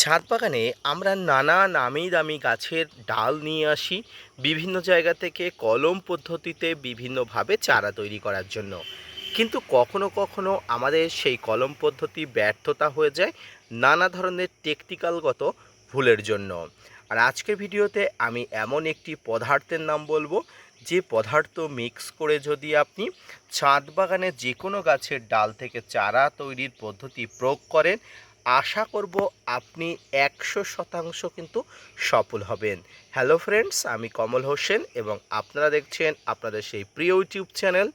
ছাদ বাগানে আমরা নানা নামি দামি গাছের ডাল নিয়ে আসি বিভিন্ন জায়গা থেকে কলম পদ্ধতিতে বিভিন্নভাবে চারা তৈরি করার জন্য। কিন্তু কখনো কখনো আমাদের সেই কলম পদ্ধতি ব্যর্থতা হয়ে যায় নানা ধরনের টেকনিক্যালগত ভুলের জন্য। আর আজকের ভিডিওতে আমি এমন একটি পদার্থের নাম বলব, যে পদার্থ মিক্স করে যদি আপনি ছাদ বাগানে যে কোনো গাছের ডাল থেকে চারা তৈরির পদ্ধতি প্রয়োগ করেন আশা করব আপনি একশো শতাংশ কিন্তু সফল হবেন। হ্যালো ফ্রেন্ডস আমি কমল হোসেন এবং আপনারা দেখছেন আপনাদের সেই প্রিয় YouTube channel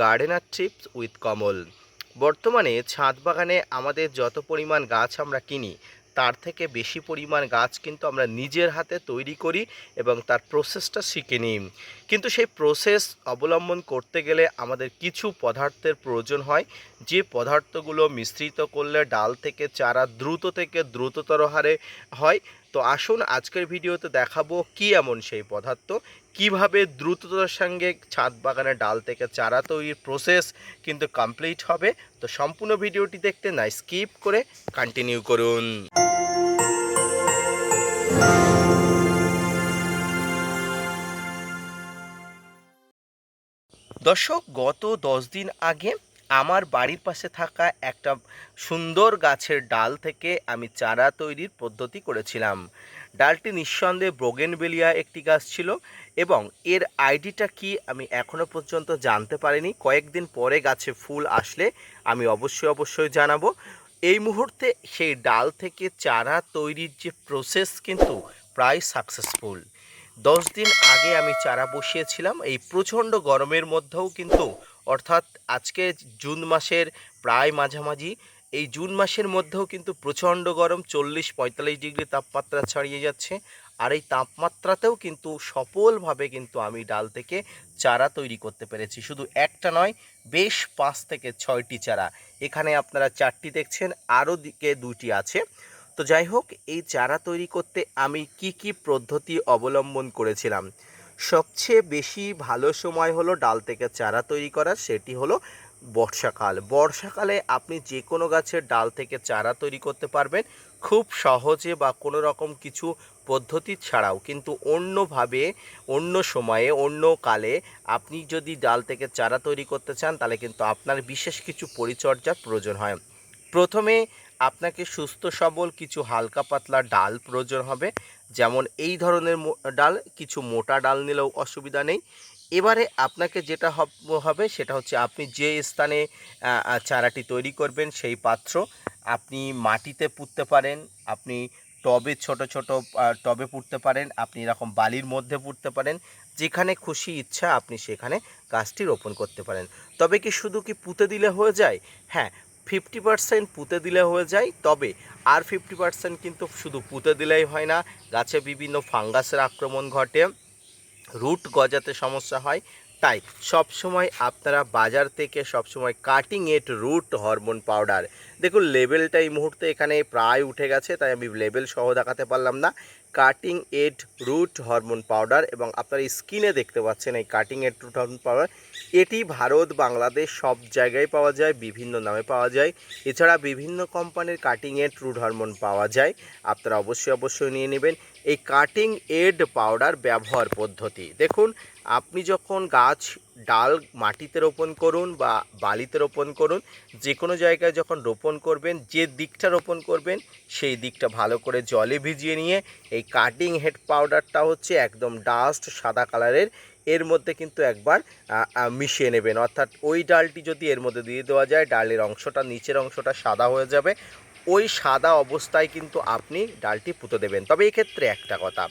gardener trips with Kamal. বর্তমানে ছাদ বাগানে আমাদের যত পরিমাণ গাছ আমরা কিনি তার থেকে বেশি পরিমাণ গাছ কিন্তু আমরা নিজের হাতে তৈরি করি এবং তার প্রসেসটা শিখে নিই। কিন্তু সেই প্রসেস অবলম্বন করতে গেলে আমাদের কিছু পদার্থের প্রয়োজন হয়। যে পদার্থগুলো মিশ্রিত করলে ডাল থেকে চারা দ্রুত থেকে দ্রুততর হারে হয়। তো আসুন আজকের ভিডিওতে দেখাবো কি এমন সেই পদার্থ, কীভাবে দ্রুততার সঙ্গে ছাদ বাগানের ডাল থেকে চারা তৈরির প্রসেস কিন্তু কমপ্লিট হবে। তো সম্পূর্ণ ভিডিওটি দেখতে না স্কিপ করে কন্টিনিউ করুন। দর্শক, গত দশ দিন আগে আমার বাড়ির পাশে থাকা একটা সুন্দর গাছের ডাল থেকে আমি চারা তৈরির পদ্ধতি করেছিলাম। ডালটি নিঃসন্দেহে ব্রোগেনবেলিয়া একটি গাছ ছিল এবং এর আইডিটা কি আমি এখনও পর্যন্ত জানতে পারিনি। কয়েকদিন পরে গাছে ফুল আসলে আমি অবশ্যই অবশ্যই জানাব। এই মুহূর্তে সেই ডাল থেকে চারা তৈরির যে প্রসেস কিন্তু প্রায় সাকসেসফুল দশ দিন আগে আমি চারা বসিয়েছিলাম। এই প্রচণ্ড গরমের মধ্যেও কিন্তু, অর্থাৎ আজকে জুন মাসের প্রায় মাঝামাঝি, এই জুন মাসের মধ্যেও কিন্তু প্রচণ্ড গরম, চল্লিশ পঁয়তাল্লিশ ডিগ্রি তাপমাত্রা ছাড়িয়ে যাচ্ছে। আর এই তাপমাত্রাতেও কিন্তু সফলভাবে কিন্তু আমি ডাল থেকে চারা তৈরি করতে পেরেছি। শুধু একটা নয়, বেশ পাঁচ থেকে ছয়টি চারা। এখানে আপনারা চারটি দেখছেন, আরও দিকে দুটি আছে। তো যাই হোক, এই চারা তৈরি করতে আমি কি কি পদ্ধতি অবলম্বন করেছিলাম? সবচেয়ে বেশি ভালো সময় হলো ডাল থেকে চারা তৈরি করার সেটি হলো বর্ষাকাল। বর্ষাকালে আপনি যে কোনো গাছের ডাল থেকে চারা তৈরি করতে পারবেন। খুব সহজে বা কোনো রকম কিছু পদ্ধতি ছাড়াও। কিন্তু অন্যভাবে, অন্য সময়ে, অন্য কালে আপনি যদি ডাল থেকে চারা তৈরি করতে চান, তাহলে কিন্তু আপনার বিশেষ কিছু পরিচর্যার প্রয়োজন হয়। প্রথমে আপনাকে সুস্থ, সবল কিছু হালকা পাতলা ডাল প্রয়োজন হবে। যেমন এই ধরনের ডাল, কিছু মোটা ডাল নিলেও অসুবিধা নেই। এবারে আপনাকে যেটা হবে সেটা হচ্ছে আপনি যে স্থানে চারাটি তৈরি করবেন সেই পাত্র আপনি মাটিতে পুঁততে পারেন, আপনি টবে ছোট ছোট টবে পুঁততে পারেন, আপনি এরকম বালির মধ্যে পুঁততে পারেন, যেখানে খুশি ইচ্ছা আপনি সেখানে গাছটি রোপণ করতে পারেন। তবে কি শুধু কি পুঁতে দিলে হয়ে যায়? হ্যাঁ ফিফটি পার্সেন্ট পুঁতে দিলে হয়ে যায়, তবে আর ফিফটি পার্সেন্ট কিন্তু শুধু পুঁতে দিলেই হয় না। গাছে বিভিন্ন ফাঙ্গাসের আক্রমণ ঘটে, রুট গজাতে সমস্যা হয়। তাই সব সময় আপনারা বাজার থেকে সব সময় cutting at root hormone powder দেখুন লেভেলটা এই মুহূর্তে এখানে প্রায় উঠে গেছে, তাই আমি লেভেল সহ দেখাতে পারলাম না। Cutting at root hormone powder এবং আপনারা স্কিনে দেখতে পাচ্ছেন, এই cutting at root hormone powder এটি ভারত, বাংলাদেশ সব জায়গায় পাওয়া যায়, বিভিন্ন নামে পাওয়া যায়। এছাড়া বিভিন্ন কোম্পানির কাটিং এড রুট হরমোন পাওয়া যায়। আপনারা অবশ্যই অবশ্যই নিয়ে নেবেন এই কাটিং এড পাউডার ব্যবহার পদ্ধতি। দেখুন, আপনি যখন গাছ ডাল মাটিতে রোপণ করুন বা বালিতে রোপণ করুন যে কোনো জায়গায় যখন রোপণ করবেন, যে দিকটা রোপণ করবেন, সেই দিকটা ভালো করে জলে ভিজিয়ে নিয়ে এই কাটিং হেড পাউডারটা হচ্ছে একদম ডাস্ট সাদা কালারের এর মধ্যে কিন্তু একবার মিশিয়ে নেবেন। অর্থাৎ ওই ডালটি যদি এর মধ্যে দিয়ে দেওয়া যায়, ডালের অংশটা, নিচের অংশটা সাদা হয়ে যাবে। ওই সাদা অবস্থায় কিন্তু আপনি ডালটি পুঁতে দেবেন। তবে এক্ষেত্রে একটা কথা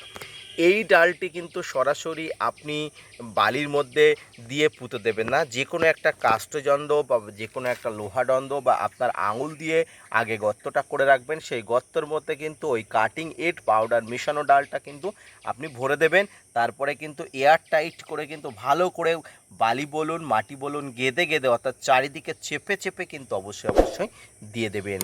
এই ডালটি কিন্তু সরাসরি আপনি বালির মধ্যে দিয়ে পুঁতে দেবেন না। যে কোনো একটা কাষ্ঠদণ্ড বা যে কোনো একটা লোহাদণ্ড বা আপনার আঙুল দিয়ে আগে গর্তটা করে রাখবেন। সেই গর্তর মধ্যে কিন্তু ওই কাটিং এড পাউডার মেশানো ডালটা কিন্তু আপনি ভরে দেবেন। তারপরে কিন্তু এয়ার টাইট করে কিন্তু ভালো করে বালি বলুন, মাটি বলুন, গেদে গেদে অর্থাৎ চারিদিকে চেপে চেপে কিন্তু অবশ্যই অবশ্যই দিয়ে দেবেন।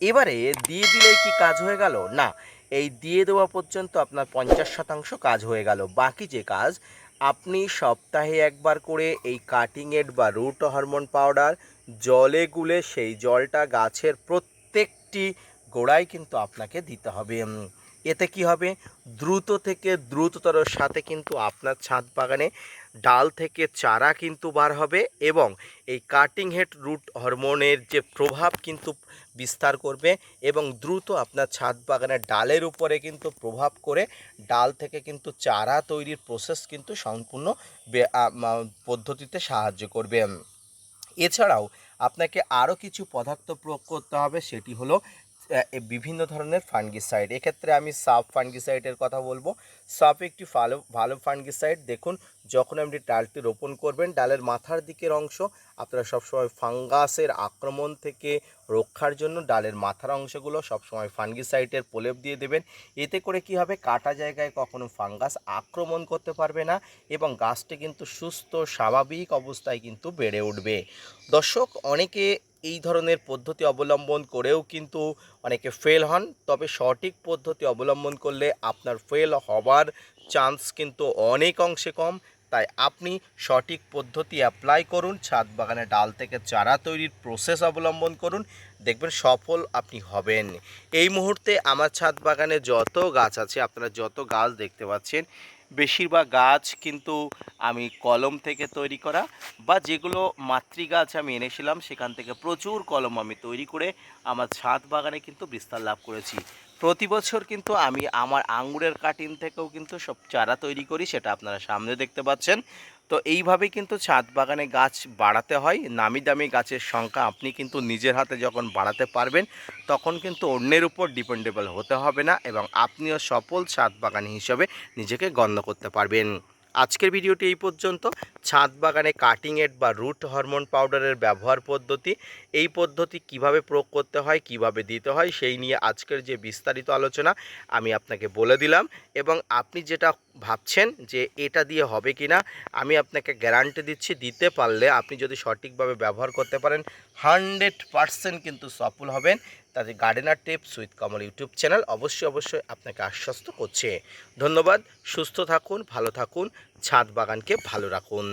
এবারে দিয়ে দিলে কি কাজ হয়ে গেল? না এই দিয়ে দেওয়া পর্যন্ত আপনার পঞ্চাশ শতাংশ কাজ হয়ে গেল। বাকি যে কাজ, আপনি সপ্তাহে একবার করে এই কাটিং এড বা রুট হরমোন পাউডার জলে গুলে সেই জলটা গাছের প্রত্যেকটি গোড়ায় কিন্তু আপনাকে দিতে হবে। এতে কি হবে? দ্রুত থেকে দ্রুততর সাথে কিন্তু আপনার ছাদ বাগানে ডাল থেকে চারা কিন্তু বার হবে এবং এই কাটিং হেড রুট হরমোনের যে প্রভাব কিন্তু বিস্তার করবে এবং দ্রুত আপনার ছাদ বাগানের ডালের উপরে কিন্তু প্রভাব করে ডাল থেকে কিন্তু চারা তৈরির প্রসেস কিন্তু সম্পূর্ণ পদ্ধতিতে সাহায্য করবে। এছাড়াও আপনাকে আরও কিছু পদার্থ প্রয়োগ করতে হবে, সেটি হলো বিভিন্ন ধরনের ফাঙ্গিসাইড। এক্ষেত্রে আমি সাব ফাঙ্গিসাইডের কথা বলব। সাব একটি ভালো ভালো ফাঙ্গিসাইড। দেখুন, যখন আপনি ডালটি রোপণ করবেন, ডালের মাথার দিকের অংশ, আপনারা সবসময় ফাঙ্গাসের আক্রমণ থেকে রক্ষার জন্য ডালের মাথার অংশগুলো সবসময় ফাঙ্গিসাইডের প্রলেপ দিয়ে দেবেন। এতে করে কি হবে? কাটা জায়গায় কখনো ফাঙ্গাস আক্রমণ করতে পারবে না এবং গাছটি কিন্তু সুস্থ, স্বাভাবিক অবস্থায় কিন্তু বেড়ে উঠবে। দর্শক, অনেকে এই ধরনের পদ্ধতি অবলম্বন করেও কিন্তু অনেকে ফেল হন। তবে সঠিক পদ্ধতি অবলম্বন করলে আপনার ফেল হবার চান্স কিন্তু অনেক অংশে কম। তাই আপনি সঠিক পদ্ধতি অ্যাপ্লাই করুন, ছাদ বাগানে ডাল থেকে চারা তৈরির প্রসেস অবলম্বন করুন, দেখবেন সফল আপনি হবেন। এই মুহূর্তে আমার ছাদ বাগানে যত গাছ আছে, আপনারা যত গাছ দেখতে পাচ্ছেন বেশিরভাগ গাছ কিন্তু আমি কলম থেকে তৈরি করা বা যেগুলো মাতৃ গাছ আমি এনেছিলাম, সেখান থেকে প্রচুর কলম আমি তৈরি করে আমার ছাদ বাগানে কিন্তু বিস্তার লাভ করেছি। প্রতি বছর কিন্তু আমি আমার আঙ্গুরের কাটিন থেকেও কিন্তু সব চারা তৈরি করি, সেটা আপনারা সামনে দেখতে পাচ্ছেন। তো এইভাবে কিন্তু ছাদ বাগানে গাছ বাড়াতে হয়। নামি দামি গাছের সংখ্যা আপনি কিন্তু নিজের হাতে যখন বাড়াতে পারবেন, তখন কিন্তু অন্যের উপর ডিপেন্ডেবল হতে হবে না এবং আপনিও সফল ছাদ বাগান হিসেবে নিজেকে গণ্য করতে পারবেন। আজকের ভিডিওটি এই পর্যন্ত। ছাদ বাগানে কাটিং এড বা রুট হরমোন পাউডারের ব্যবহার পদ্ধতি, এই পদ্ধতি কীভাবে প্রয়োগ করতে হয়, কীভাবে দিতে হয়, সেই নিয়ে আজকের যে বিস্তারিত আলোচনা আমি আপনাকে বলে দিলাম এবং আপনি যেটা ভাবছেন যে এটা দিয়ে হবে কি না আমি আপনাকে গ্যারান্টি দিচ্ছি দিতে পারলে আপনি যদি সঠিকভাবে ব্যবহার করতে পারেন হান্ড্রেড পারসেন্ট কিন্তু সফল হবেন। তাতে gardener tips with Kamal YouTube channel অবশ্যই অবশ্যই আপনাকে আশ্বস্ত করছে। ধন্যবাদ, সুস্থ থাকুন, ভালো থাকুন, ছাদ বাগানকে ভালো রাখুন।